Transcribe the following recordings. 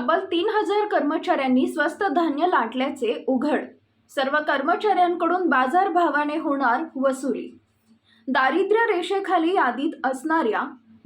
तब्बल तीन हजार कर्मचाऱ्यांनी स्वस्त धान्य लाटल्याचे उघड. सर्व कर्मचाऱ्यांकडून बाजारभावाने होणार वसुली. दारिद्र्य रेषेखाली यादीत असणाऱ्या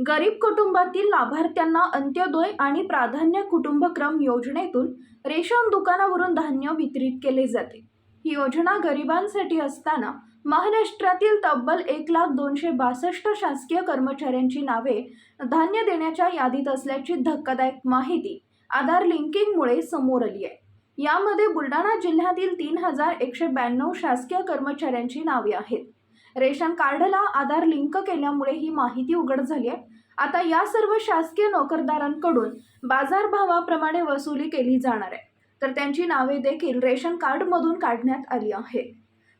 गरीब कुटुंबातील लाभार्थ्यांना अंत्योदय आणि प्राधान्य कुटुंबक्रम योजनेतून रेशन दुकानावरून धान्य वितरित केले जाते. ही योजना गरिबांसाठी असताना महाराष्ट्रातील तब्बल एक लाख दोनशे बासष्ट शासकीय कर्मचाऱ्यांची नावे धान्य देण्याच्या यादीत असल्याची धक्कादायक माहिती आधार लिंकिंगमुळे समोर आली आहे. यामध्ये बुलढाणा जिल्ह्यातील तीन हजार एकशे ब्याण्णव शासकीय कर्मचाऱ्यांची नावे आहेत. रेशन कार्डला आधार लिंक केल्यामुळे ही माहिती उघड झाली आहे. आता या सर्व शासकीय नोकरदारांकडून बाजारभावाप्रमाणे वसुली केली जाणार आहे. तर त्यांची नावे देखील रेशन कार्डमधून काढण्यात आली आहेत.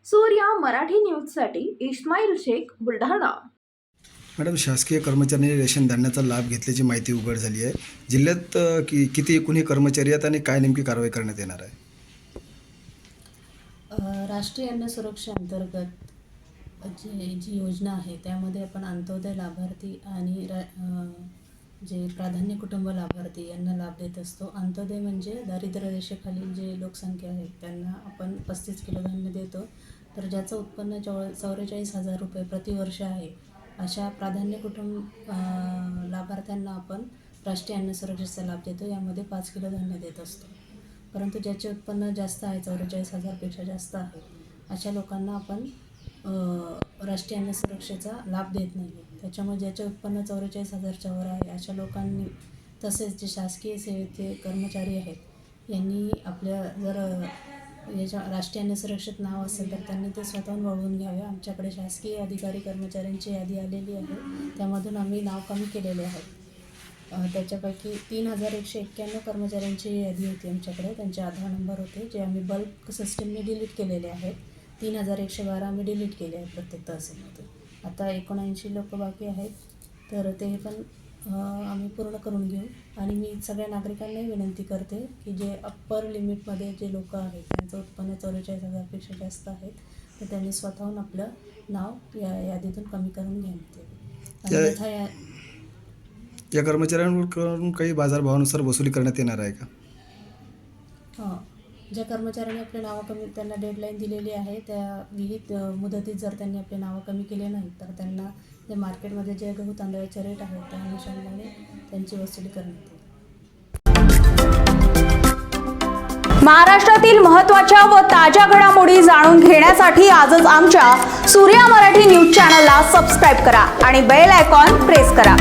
सूर्या मराठी न्यूजसाठी इस्माईल शेख बुलढाणा. मॅडम शासकीय कर्मचाऱ्यांनी रेशन धान्याचा लाभ घेतल्याची माहिती उघड झाली आहे. जिल्ह्यात कि किती एकूणही कर्मचारी आहेत आणि काय नेमकी कारवाई करण्यात येणार आहे? राष्ट्रीय अन्न सुरक्षा अंतर्गत जी जी योजना आहे त्यामध्ये आपण अंत्योदय लाभार्थी आणि जे प्राधान्य कुटुंब लाभार्थी यांना लाभ देत असतो. अंत्योदय म्हणजे दारिद्र्य रेषेखालील जे लोकसंख्या आहे त्यांना आपण पस्तीस किलो धान्य देतो. तर ज्याचं उत्पन्न चौ चौवेचाळीस हजार रुपये प्रतिवर्ष आहे अशा प्राधान्य कुटुंब लाभार्थ्यांना आपण राष्ट्रीय अन्न सुरक्षेचा लाभ देतो. यामध्ये पाच किलो धान्य देत असतो. परंतु ज्याचे उत्पन्न जास्त आहे चौवेचाळीस हजारपेक्षा जास्त आहे अशा लोकांना आपण राष्ट्रीय अन्न सुरक्षेचा लाभ देत नाही. आहे त्याच्यामुळे ज्याचे उत्पन्न चौवेचाळीस हजारच्या वर आहे अशा लोकांनी तसेच जे शासकीय सेवेचे कर्मचारी आहेत यांनी आपल्या जर ज्याच्या याच्या राष्ट्रीय अन्न सुरक्षित नाव असेल तर त्यांनी ते स्वतःहून वळवून घ्यावे. आमच्याकडे शासकीय अधिकारी कर्मचाऱ्यांची यादी आलेली आहे. त्यामधून आम्ही नाव कमी केलेले आहे. त्याच्यापैकी तीन हजार एकशे एक्क्याण्णव कर्मचाऱ्यांची यादी होती आमच्याकडे. त्यांचे आधार नंबर होते जे आम्ही बल्क सिस्टीमने डिलीट केलेले आहेत. तीन हजार एकशे बारा आम्ही डिलीट केले आहेत प्रत्येक तहसीलमधून आता एकोणऐंशी लोक बाकी आहेत. तर ते पण आम्ही पूर्ण करून घेऊ. आणि मी सगळ्या नागरिकांनाही विनंती करते की जे अप्पर लिमिटमध्ये जे लोक आहेत त्यांचं उत्पन्न चौवेचाळीस हजारपेक्षा जास्त आहेत तर त्यांनी स्वतःहून आपलं नाव या यादीतून कमी करून अन्यथा या या कर्मचाऱ्यांकडून काही बाजारभावानुसार वसुली करण्यात येणार आहे का? हां. ज्या कर्मचाऱ्यांनी आपले नावं कमी त्यांना डेडलाईन दिलेली आहे त्या विहित मुदतीत जर त्यांनी आपले नावं कमी केले नाही तर त्यांना जे मार्केटमध्ये जे गहू तांदळाचे रेट आहेत त्या अनुषंगाने त्यांची वसुली करण्यात महाराष्ट्रातील महत्त्वाच्या व ताज्या घडामोडी जाणून घेण्यासाठी आजच आमच्या सूर्या मराठी न्यूज चॅनलला सबस्क्राईब करा आणि बेल आयकॉन प्रेस करा.